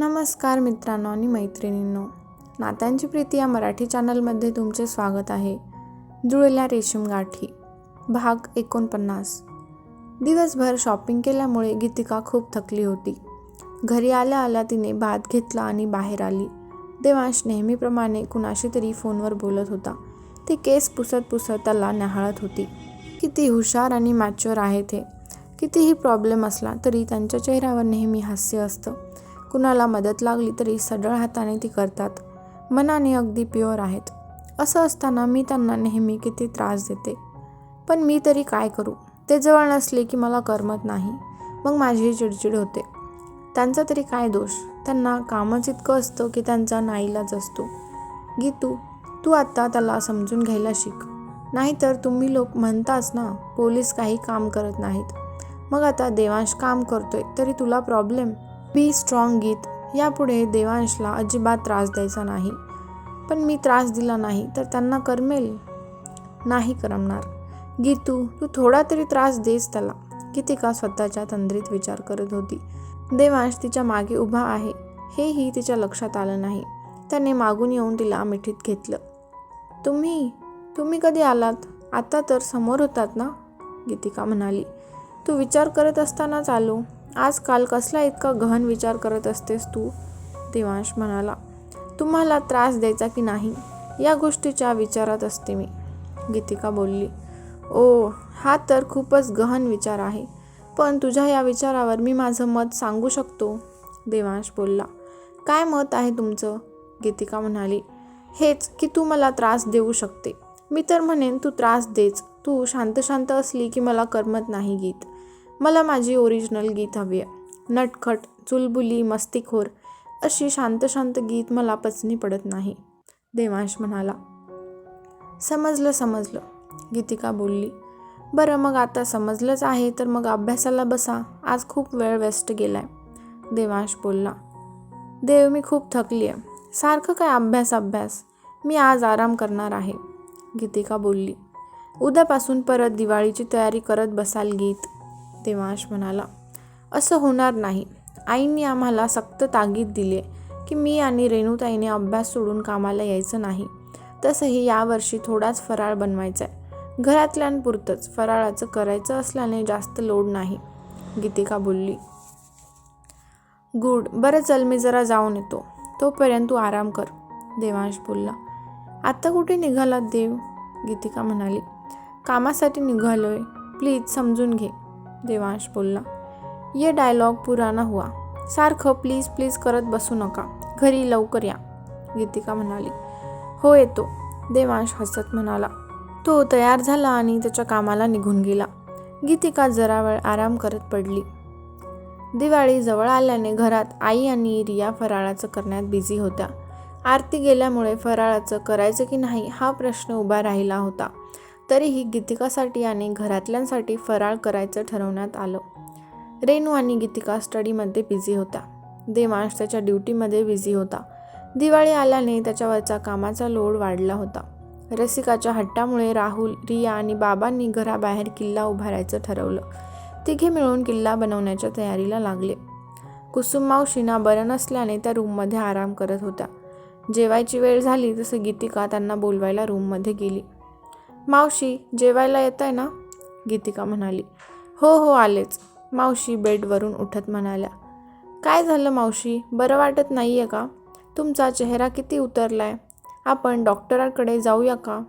नमस्कार मित्रांनो आणि मैत्रिणींनो. नात्यांची प्रीती या मराठी चॅनलमध्ये तुमचे स्वागत आहे. जुळल्या रेशीम गाठी. भाग एकोणपन्नास. दिवसभर शॉपिंग केल्यामुळे गीतिका खूप थकली होती. घरी आल्या आल्या तिने भात घेतला आणि बाहेर आली. देवांश नेहमीप्रमाणे कुणाशी तरी फोनवर बोलत होता. ती केस पुसत पुसत त्याला न्याहाळत होती. किती हुशार आणि मॅच्युअर आहे ते. कितीही प्रॉब्लेम असला तरी त्यांच्या चेहऱ्यावर नेहमी हास्य असतं. कुणाला मदत लागली तरी सढळ हाताने ती करतात. मनाने अगदी प्युअर आहेत. असं असताना मी त्यांना नेहमी किती त्रास देते. पण मी तरी काय करू? ते जवळ नसले की मला करमत नाही. मग माझी चिडचिड होते. त्यांचा तरी काय दोष? त्यांना कामच इतकं असतं की त्यांचा नाईलाज असतो. गीतू तू आत्ता त्याला समजून घ्यायला शिक. नाहीतर तुम्ही लोक म्हणताच ना पोलीस काही काम करत नाहीत. मग आता देवांश काम करतोय तरी तुला प्रॉब्लेम बी स्ट्रॉंग गीत. यापुढे देवांशला अजिबात त्रास द्यायचा नाही. पण मी त्रास दिला नाही तर त्यांना करमेल? नाही करमणार. गीतू तू थोडा तरी त्रास देस त्याला. कितिका स्वतःच्या तंद्रीत विचार करत होती. देवांश तिच्यामागे उभा आहे. हेही तिच्या लक्षात आलं नाही. त्याने मागून येऊन तिला मिठीत घेतलं. तुम्ही तुम्ही कधी आलात? आता तर समोर होतात ना? गीतिका म्हणाली. तू विचार करत असतानाच आलो आजकाल कसला इतका गहन विचार करत असतेस तू? देवांश म्हणाला. तुम्हाला त्रास द्यायचा की नाही? या गोष्टीच्या विचारात असते मी. गीतिका बोलली. ओ हा तर खूपच गहन विचार आहे. पण तुझ्या या विचारावर मी माझं मत सांगू शकतो? देवांश बोलला. काय मत आहे तुमचं? गीतिका म्हणाली. हेच की तू मला त्रास देऊ शकते. मी तर म्हणेन तू त्रास देच. तू शांत शांत असली की मला करमत नाही गीत. मला माझी ओरिजिनल गीत हवी आहे. नटखट चुलबुली मस्तीखोर अशी शांत शांत गीत मला पचनी पडत नाही. देवांश म्हणाला समजलं समजलं. गीतिका बोलली बरं मग आता समजलंच आहे तर मग अभ्यासाला बसा. आज खूप वेळ वेस्ट गेलाय. देवांश बोलला देव मी खूप थकली आहे. सारखं काय अभ्यास अभ्यास? मी आज आराम करणार आहे. गीतिका बोलली उद्यापासून परत दिवाळीची तयारी करत बसाल गीत. देवांश म्हणाला असं होणार नाही. आईने आम्हाला सक्त ताकीद दिली की मी आणि रेणुताईने अभ्यास सोडून कामाला यायचं नाही. तसंही यावर्षी थोडाच फराळ बनवायचा आहे घरातल्यांपुरतंच फराळाचं करायचं असल्याने जास्त लोड नाही गीतिका बोलली. गुड बरं चल मी जरा जाऊन येतो. तोपर्यंत तू आराम कर देवांश बोलला. आत्ता कुठे निघालात देव? गीतिका म्हणाली. कामासाठी निघालोय. प्लीज समजून घे. देवांश बोलला. ये डायलॉग पुराना हुआ. सारखं प्लीज प्लीज करत बसू नका. घरी लवकर या. गीतिका म्हणाली. हो येतो. देवांश हसत म्हणाला. तो तयार झाला आणि त्याच्या कामाला निघून गेला. गीतिका जरा वेळ आराम करत पडली. दिवाळी जवळ आल्याने घरात आई आणि रिया फराळाचं करण्यात बिझी होत्या. आरती गेल्यामुळे फराळाचं करायचं की नाही हा प्रश्न उभा राहिला होता. तरीही गीतिकासाठी आणि घरातल्यांसाठी फराळ करायचं ठरवण्यात आलं. रेणू आणि गीतिका स्टडीमध्ये बिझी होत्या. देवांश त्याच्या ड्युटीमध्ये बिझी होता. दिवाळी आल्याने त्याच्यावरचा कामाचा लोड वाढला होता. रसिकाच्या हट्टामुळे राहुल रिया आणि बाबांनी घराबाहेर किल्ला उभारायचं ठरवलं. तिघे मिळून किल्ला बनवण्याच्या तयारीला लागले. कुसुम मावशींना बरं नसल्याने त्या रूममध्ये आराम करत होत्या. जेवायची वेळ झाली तसं गीतिका त्यांना बोलवायला रूममध्ये गेली. मावशी जेवायला येत आहे ना? गीतिका म्हणाली. हो हो आलेच. मावशी बेडवरून उठत म्हणाल्या. काय झालं मावशी? बरं वाटत नाही आहे का? तुमचा चेहरा किती उतरलाय? आपण डॉक्टरांकडे जाऊया का?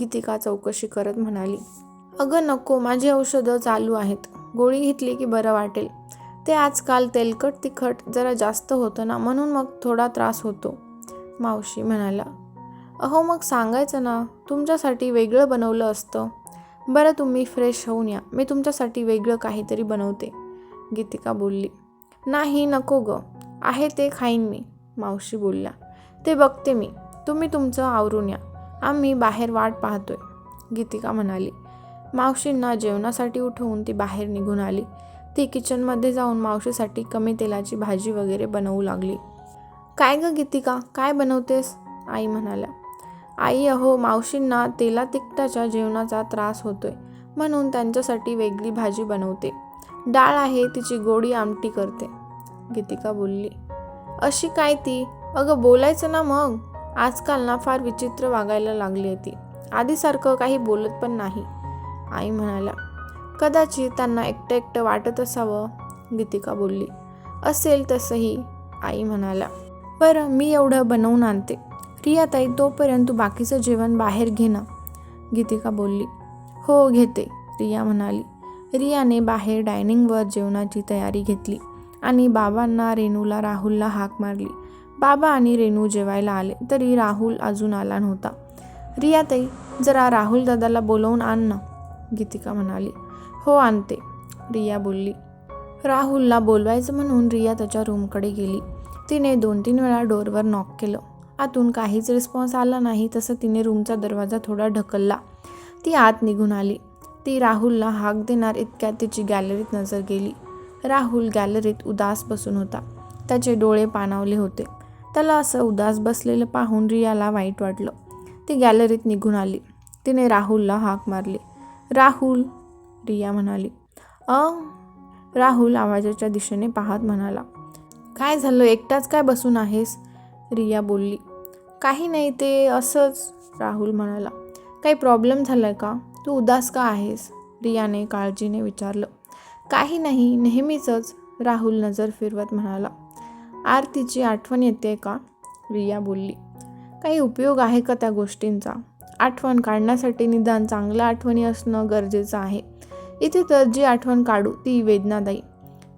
गीतिका चौकशी करत म्हणाली. अगं नको माझी औषधं चालू आहेत. गोळी घेतली की बरं वाटेल. ते आजकाल तेलकट तिखट जरा जास्त होतं ना म्हणून मग थोडा त्रास होतो. मावशी म्हणाला अहो मग सांगायचं ना तुमच्यासाठी वेगळं बनवलं असतं. बरं तुम्ही फ्रेश होऊन या. मी तुमच्यासाठी वेगळं काहीतरी बनवते. गीतिका बोलली. नाही नको ग. आहे ते खाईन मी मावशी बोलल्या. ते बघते मी. तुम्ही तुमचं आवरून या. आम्ही बाहेर वाट पाहतोय. गीतिका म्हणाली. मावशींना जेवणासाठी उठवून ती बाहेर निघून आली. ती किचनमध्ये जाऊन मावशीसाठी कमी तेलाची भाजी वगैरे बनवू लागली. काय ग गीतिका? काय बनवतेस? आई म्हणाल्या. आई अहो मावशींना तेला तिखटाच्या जेवणाचा त्रास होतोय म्हणून त्यांच्यासाठी वेगळी भाजी बनवते. डाळ आहे तिची गोडी आमटी करते. गीतिका बोलली अशी काय ती? अगं बोलायचं ना मग. आजकाल ना फार विचित्र वागायला लागली आहे ती. आधीसारखं काही बोलत पण नाही. आई म्हणाल्या कदाचित त्यांना एकटं एकटं वाटत असावं. गीतिका बोलली असेल तसंही. आई म्हणाल्या बरं मी एवढं बनवून आणते. रियाताई तोपर्यंत तू बाकीचं जेवण बाहेर घे ना गीतिका बोलली हो घेते रिया म्हणाली. रियाने बाहेर डायनिंगवर जेवणाची तयारी घेतली आणि बाबांना रेणूला राहुलला हाक मारली. बाबा आणि रेणू जेवायला आले तरी राहुल अजून आला नव्हता. रियाताई जरा राहुल दादाला बोलवून आण ना गीतिका म्हणाली. हो आणते रिया बोलली. राहुलला बोलवायचं म्हणून रिया त्याच्या रूमकडे गेली. तिने दोन तीन वेळा डोरवर नॉक केलं. आतून काहीच रिस्पॉन्स आला नाही तसं तिने रूमचा दरवाजा थोडा ढकलला. ती आत निघून आली. ती राहुलला हाक देणार इतक्यात तिची गॅलरीत नजर गेली. राहुल गॅलरीत उदास बसून होता. त्याचे डोळे पाणावले होते. त्याला असं उदास बसलेलं पाहून रियाला वाईट वाटलं. ती गॅलरीत निघून आली. तिने राहुलला हाक मारली. राहुल रिया म्हणाली. अ? राहुल आवाजाच्या दिशेने पाहत म्हणाला. काय झालं? एकटाच काय बसून आहेस? रिया बोलली काही नाही ते असंच. राहुल म्हणाला काही प्रॉब्लेम झाला आहे का? तू उदास का आहेस? रियाने काळजीने विचारलं काही नाही नेहमीचंच. राहुल नजर फिरवत म्हणाला आरतीची आठवण येते का? रिया बोलली काही उपयोग आहे का त्या गोष्टींचा? आठवण काढण्यासाठी निदान चांगल्या आठवणी असणं गरजेचं आहे. इथे तर जी आठवण काढू ती वेदनादायी.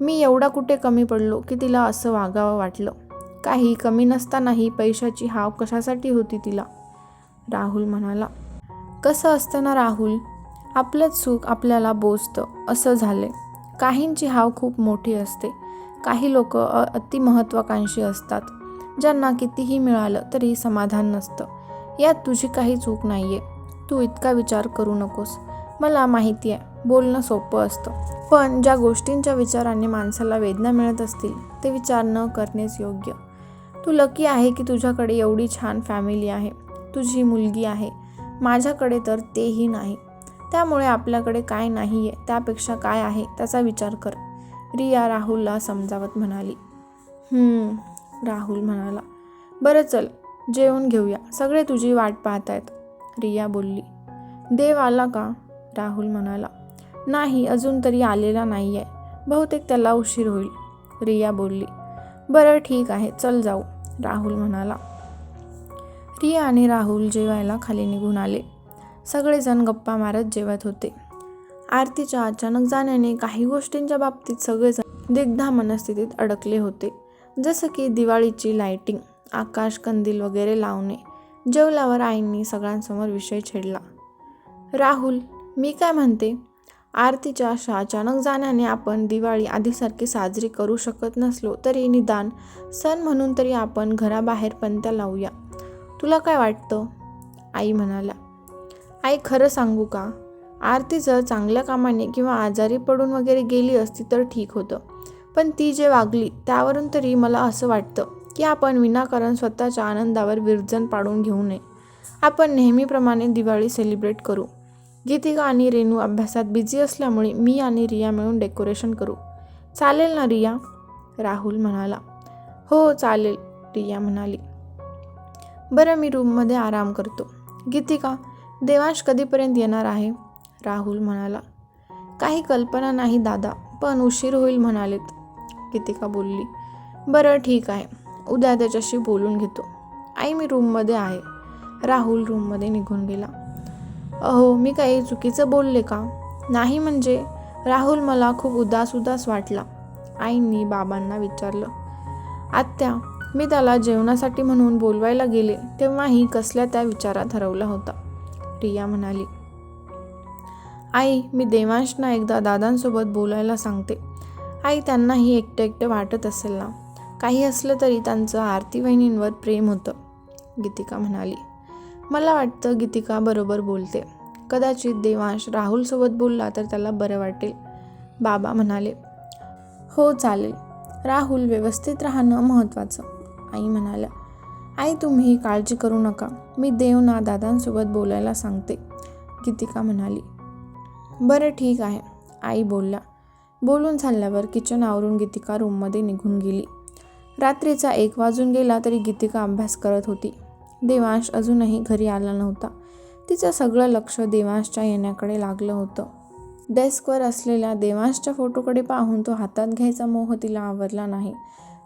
मी एवढा कुठे कमी पडलो की तिला असं वागावं वाटलं. काही कमी नसतानाही पैशाची हाव कशासाठी होती तिला? राहुल म्हणाला कसं असतं ना राहुल? आपलंच सुख आपल्याला बोचतं असं झालंय. काहींची हाव खूप मोठी असते. काही लोक अतिमहत्वाकांक्षी असतात. ज्यांना कितीही मिळालं तरी समाधान नसतं. यात तुझी काही चूक नाही आहे तू इतका विचार करू नकोस. मला माहिती आहे बोलणं सोपं असतं. पण ज्या गोष्टींच्या विचाराने माणसाला वेदना मिळत असतील ते विचार न करणेच योग्य. तू लकी आहे की तुझ्याकडे एवढी छान फॅमिली आहे. तुझी मुलगी आहे. माझ्याकडे तर तेही नाही. त्यामुळे आपल्याकडे काय नाही आहे त्यापेक्षा काय आहे त्याचा विचार कर. रिया राहुलला समजावत म्हणाली. राहुल म्हणाला. बरं चल जेवून घेऊया. सगळे तुझी वाट पाहत आहेत रिया बोलली. देव आला का? राहुल म्हणाला. नाही अजून तरी आलेला नाही आहे बहुतेक त्याला उशीर होईल. रिया बोलली. बरं ठीक आहे. चल जाऊ. राहुल म्हणाला. रिया आणि राहुल जेवायला खाली निघून आले. सगळेजण गप्पा मारत जेवत होते. आरतीच्या अचानक जाण्याने काही गोष्टींच्या बाबतीत सगळेजण दिग्धा मनस्थितीत अडकले होते. जसं की दिवाळीची लायटिंग आकाश कंदील वगैरे लावणे जेवल्यावर आईंनी सगळ्यांसमोर विषय छेडला. राहुल मी काय म्हणते? आरतीच्या अशा अचानक जाण्याने आपण दिवाळी आधीसारखी साजरी करू शकत नसलो तरी निदान सण म्हणून तरी आपण घराबाहेर पंत्या लावूया. तुला काय वाटतं? आई म्हणाला. आई खरं सांगू का? आरती जर चांगल्या कामाने किंवा आजारी पडून वगैरे गेली असती तर ठीक होतं. पण ती जे वागली त्यावरून तरी मला असं वाटतं की आपण विनाकारण स्वतःच्या आनंदावर विरजन पाडून घेऊ नये. आपण नेहमीप्रमाणे दिवाळी सेलिब्रेट करू. गीतिका आणि रेणू अभ्यासात बिझी असल्यामुळे मी आणि रिया मिळून डेकोरेशन करू. चालेल ना रिया? राहुल म्हणाला. हो चालेल रिया म्हणाली. बरं मी रूममध्ये आराम करतो. गीतिका देवांश कधीपर्यंत येणार आहे? राहुल म्हणाला. काही कल्पना नाही दादा पण उशीर होईल म्हणालेत. गीतिका बोलली. बरं ठीक आहे. उद्या त्याच्याशी बोलून घेतो. आई मी रूममध्ये आहे. राहुल रूममध्ये निघून गेला. अहो मी काही चुकीचं बोलले का? नाही म्हणजे. राहुल मला खूप उदास उदास वाटला. आईंनी बाबांना विचारलं. आत्या मी त्याला जेवणासाठी म्हणून बोलवायला गेले तेव्हाही कसल्या त्या विचारात हरवला होता. रिया म्हणाली आई मी देवांशना एकदा दादांसोबत बोलायला सांगते. आई त्यांनाही एकटं एकटं वाटत असेल ना. काही असलं तरी त्यांचं आरती वहिनींवर प्रेम होतं गीतिका म्हणाली. मला वाटतं गीतिका बरोबर बोलते. कदाचित देवांश राहुलसोबत बोलला तर त्याला बरं वाटेल. बाबा म्हणाले हो चालेल. राहुल व्यवस्थित राहणं महत्त्वाचं. आई म्हणाल्या आई तुम्ही काळजी करू नका. मी देवना दादांसोबत बोलायला सांगते. गीतिका म्हणाली बरं ठीक आहे. आई बोलल्या. बोलून झाल्यावर किचन आवरून गीतिका रूममध्ये निघून गेली. रात्रीचा एक वाजून गेला तरी गीतिका अभ्यास करत होती. देवांश अजूनही घरी आला नव्हता. तिचं सगळं लक्ष देवांशच्या येण्याकडे लागलं होतं. डेस्कवर असलेल्या देवांशच्या फोटोकडे पाहून तो हातात घ्यायचा मोह तिला आवरला नाही.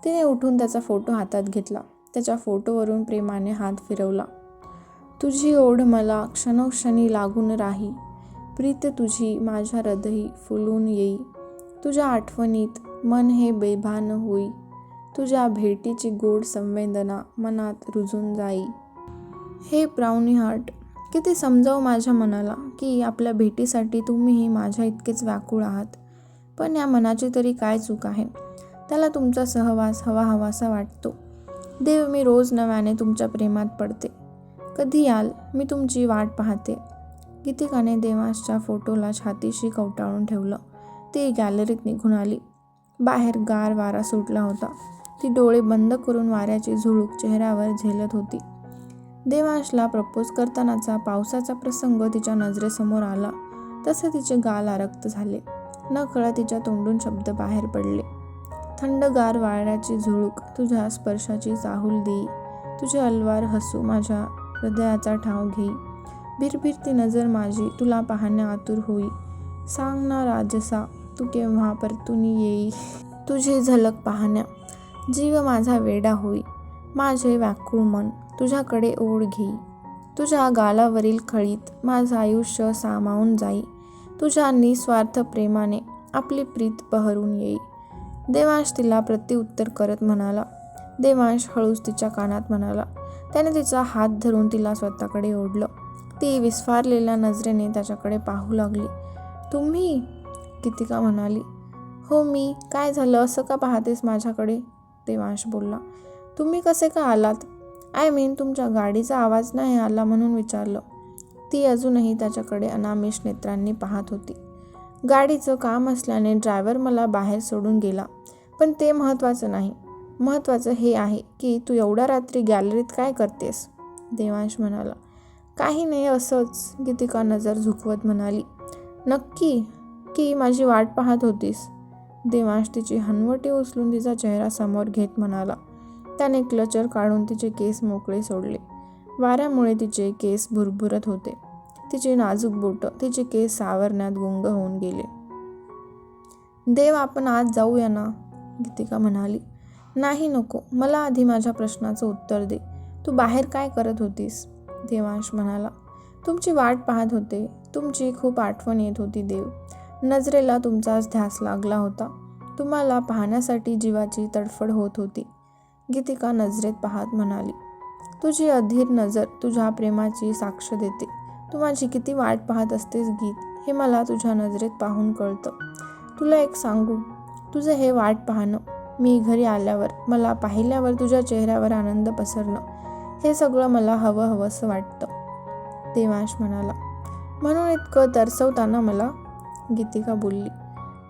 तिने उठून त्याचा फोटो हातात घेतला. त्याच्या फोटोवरून प्रेमाने हात फिरवला. तुझी ओढ मला क्षणोक्षणी लागून राही. प्रीत तुझी माझ्या हृदयी फुलून येई. तुझ्या आठवणीत मन हे बेभान होई. तुझ्या भेटीची गोड संवेदना मनात रुजून जाई. हे ब्राउनी हार्ट किती समजाव माझ्या मनाला की आपल्या भेटीसाठी तुम्हीही माझ्या इतकेच व्याकुळ आहात? पण या मनाची तरी काय चूक आहे? त्याला तुमचा सहवास हवा हवासा वाटतो. देव मी रोज नव्याने तुमच्या प्रेमात पडते. कधी याल मी तुमची वाट पाहते. गीतिकाने देवासच्या फोटोला छातीशी कवटाळून ठेवलं. ती गॅलरीत निघून आली. बाहेर गार वारा सुटला होता. ती डोळे बंद करून वाऱ्याची झुळूक चेहऱ्यावर झेलत होती. देवांशला प्रपोज करतानाचा पावसाचा प्रसंग तिच्या नजरेसमोर आला. तसे तिचे गाल आरक्त झाले. न तिच्या तोंडून शब्द बाहेर पडले. थंडगार वाळण्याची झुळूक तुझ्या स्पर्शाची चाहूल देई तुझे अलवार हसू माझ्या हृदयाचा ठाव घेई भिरभिरती नजर माझी तुला पाहण्या आतुर होई. सांग ना राजसा तू केव्हा परतुनी येई तुझी झलक पाहण्या. जीव माझा वेडा होई. माझे व्याकुळ मन तुझ्याकडे ओढ घेई तुझ्या गालावरील खळीत माझं आयुष्य सामावून जाई. तुझ्या निस्वार्थ प्रेमाने आपली प्रीत बहरून येई. देवांश तिला प्रत्युत्तर करत म्हणाला. देवांश हळूच तिच्या कानात म्हणाला. त्याने तिचा हात धरून तिला स्वतःकडे ओढलं. ती विस्फारलेल्या नजरेने त्याच्याकडे पाहू लागली. तुम्ही? कितिका म्हणाली. हो मी. काय झालं? असं का पाहतेस माझ्याकडे? देवांश बोलला. तुम्ही कसे का आलात? आय मीन तुमच्या गाडीचा आवाज नाही आला म्हणून विचारलं. ती अजूनही त्याच्याकडे अनामिष नेत्रांनी पाहत होती. गाडीचं काम असल्याने ड्रायव्हर मला बाहेर सोडून गेला. पण ते महत्त्वाचं नाही. महत्त्वाचं हे आहे की तू एवढ्या रात्री गॅलरीत काय करतेस? देवांश म्हणाला. काही नाही असंच गीतिका नजर झुकवत म्हणाली. नक्की की माझी वाट पाहत होतीस? देवांश तिची हनवटी उचलून तिचा चेहरा समोर घेत म्हणाला. त्याने क्लचर काढून तिचे केस मोकळे सोडले. वाऱ्यामुळे तिचे केस भुरभुरत होते. तिचे नाजूक बोटं तिचे केस सावरण्यात गुंग होऊन गेले. देव आपण आज जाऊया ना? गीतिका म्हणाली. नाही नको मला आधी माझ्या प्रश्नाचं उत्तर दे. तू बाहेर काय करत होतीस? देवांश म्हणाला. तुमची वाट पाहत होते. तुमची खूप आठवण येत होती देव. नजरेला तुमचाच ध्यास लागला होता. तुम्हाला पाहण्यासाठी जीवाची तडफड होत होती. गीतिका नजरेत पाहत म्हणाली तुझी अधीर नजर तुझ्या प्रेमाची साक्ष देते. तू माझी किती वाट पाहत असतेस गीत हे मला तुझ्या नजरेत पाहून कळतं. तुला एक सांगू तुझं हे वाट पाहणं मी घरी आल्यावर मला पाहिल्यावर तुझ्या चेहऱ्यावर आनंद पसरणं हे सगळं मला हवं हवंसं वाटतं. देवांश म्हणाला म्हणून इतकं तरसवताना मला गीतिका बोलली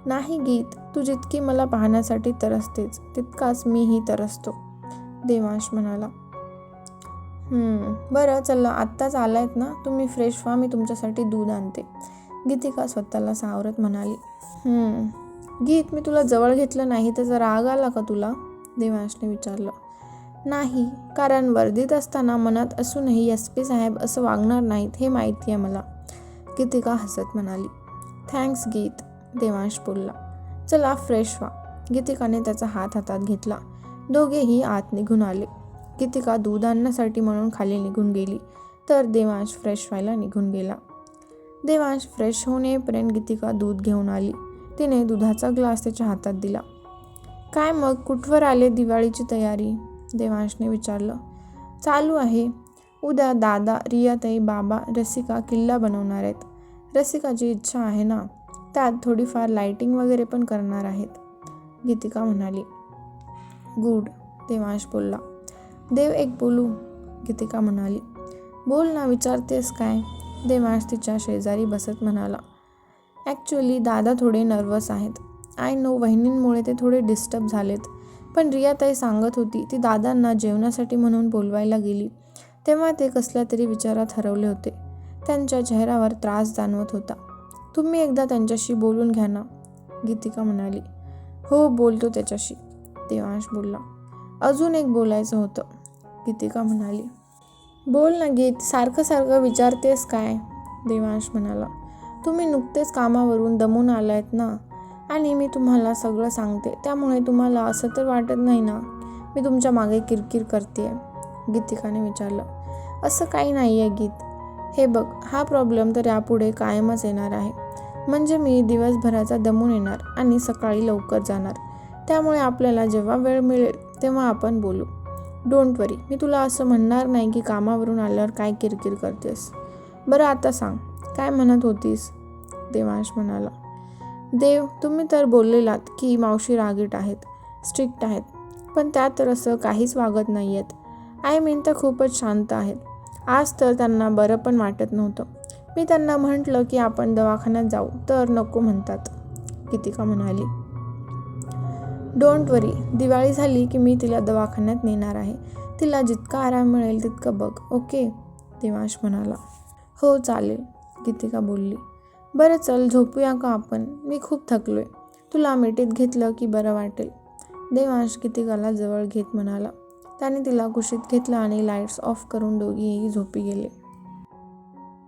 नाही गीत तू जितकी मला पाहण्यासाठी तरसतेच तितकाच मीही तरसतो. देवांश म्हणाला. बरं चला आत्ताच आलायत ना? तुम्ही फ्रेश व्हा मी तुमच्यासाठी दूध आणते. गीतिका स्वतःला सावरत म्हणाली. गीत मी तुला जवळ घेतलं नाही त्याचा राग आला का तुला? देवांशने विचारलं. नाही कारण वर्दीत असताना मनात असूनही एस पी साहेब असं वागणार नाहीत हे माहिती आहे मला. गीतिका हसत म्हणाली. थँक्स गीत देवांश बोलला. चला फ्रेश व्हा. गीतिकाने त्याचा हात हातात घेतला. दोघेही आत निघून आले. गीतिका दूध आणण्यासाठी म्हणून खाली निघून गेली तर देवांश फ्रेश व्हायला निघून गेला. देवांश फ्रेश होण्यापर्यंत गीतिका दूध घेऊन आली. तिने दुधाचा ग्लास त्याच्या हातात दिला. काय मग कुठवर आले दिवाळीची तयारी? देवांशने विचारलं. चालू आहे. उद्या दादा रियाताई बाबा रसिका किल्ला बनवणार आहेत. रसिकाची इच्छा आहे ना? त्यात थोडीफार लाईटिंग वगैरे पण करणार आहेत. गीतिका म्हणाली. गुड देवांश बोलला. देव एक बोलू गीतिका म्हणाली. बोल ना विचारतेस काय? देवांश तिच्या शेजारी बसत म्हणाला. ॲक्च्युली दादा थोडे नर्वस आहेत. आय नो वहिनींमुळे ते थोडे डिस्टर्ब झालेत. पण रियाताई सांगत होती ती दादांना जेवणासाठी म्हणून बोलवायला गेली. तेव्हा ते कसल्या तरी विचारात हरवले होते. त्यांच्या चेहऱ्यावर त्रास जाणवत होता. तुम्ही एकदा त्यांच्याशी बोलून घ्या ना गीतिका म्हणाली. हो बोलतो त्याच्याशी. देवांश बोलला. अजून एक बोलायचं होतं. गीतिका म्हणाली बोल ना गीत सारखं सारखं विचारतेस काय? देवांश म्हणाला तुम्ही नुकतेच कामावरून दमून आलायत ना? आणि मी तुम्हाला सगळं सांगते. त्यामुळे तुम्हाला असं तर वाटत नाही ना? मी तुमच्या मागे किरकिर करते गीतिकाने विचारलं असं काही नाही आहे गीत. हे बघ हा प्रॉब्लेम तर यापुढे कायमच येणार आहे. म्हणजे मी दिवसभराचा दमून येणार आणि सकाळी लवकर जाणार. त्यामुळे आपल्याला जेव्हा वेळ मिळेल तेव्हा आपण बोलू. डोंट वरी मी तुला असं म्हणणार नाही की कामावरून आल्यावर काय किरकिर करतेस. बरं आता सांग काय म्हणत होतीस? देवांश म्हणाला. देव तुम्ही तर बोललेलात की मावशी रागीट आहेत स्ट्रिक्ट आहेत पण त्या तर असं काहीच वागत नाही आहेत आय मीन तर खूपच शांत आहेत. आज तर त्यांना बरं पण वाटत नव्हतं. मी त्यांना म्हटलं की आपण दवाखान्यात जाऊ तर नको म्हणतात. गीतिका म्हणाली. डोंट वरी दिवाळी झाली की मी तिला दवाखान्यात नेणार आहे. तिला जितका आराम मिळेल तितकं बघ ओके? देवांश म्हणाला. हो चालेल गीतिका बोलली. बरं चल झोपूया का आपण? मी खूप थकलोय. तुला मिठीत घेतलं की बरं वाटेल. देवांश गीतिकाला जवळ घेत म्हणाला. त्याने तिला कुशीत घेतलं आणि लाईट्स ऑफ करून दोघीही झोपी गेले.